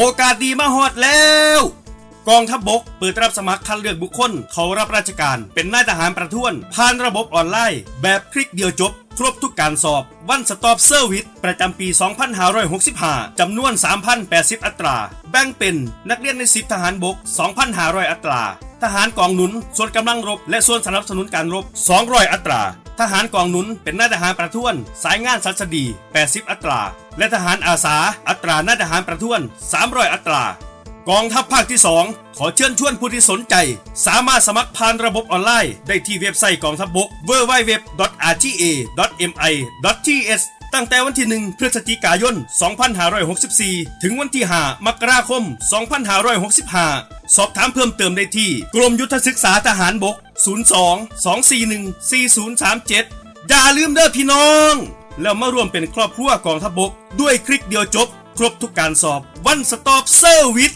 โอกาสดีมาฮอดแล้วกองทัพบบกเปิดรับสมัครคัดเลือกบุคคล เขารับราชการ เป็นนายทหารประท้วน ผ่านระบบออนไลน์ แบบคลิกเดียวจบ ครบทุกการสอบวันสต็อปเซอร์วิสประจำปี 2565 จำนวน 3,080 อัตรา แบ่งเป็นนักเรียนในสิบทหารบก 2,500 อัตรา ทหารกองหนุน ส่วนกำลังรบ และส่วนสนับสนุนการรบ 200 อัตรา ทหารกองหนุนเป็นนายทหารประท้วน สายงานสัสดี 80 อัตรา และทหารอาสา อัตรา นายทหารประท้วน 300 อัตรา กองทัพภาคที่ 2 ขอเชิญชวนผู้ที่สนใจ สามารถสมัครผ่านระบบออนไลน์ ได้ที่เว็บไซต์กองทัพบก www.rta.mi.ts ตั้งแต่วันที่ 1 พฤศจิกายน 2564 ถึงวันที่ 5 มกราคม 2565 สอบถามเพิ่มเติมได้ที่ กรมยุทธศึกษาทหารบก 02 241 4037 อย่าลืมเด้อพี่น้อง แล้วมาร่วมเป็นครอบครัวกองทัพบกด้วยคลิกเดียวจบ ครบทุกการสอบวันสต็อปเซอร์วิส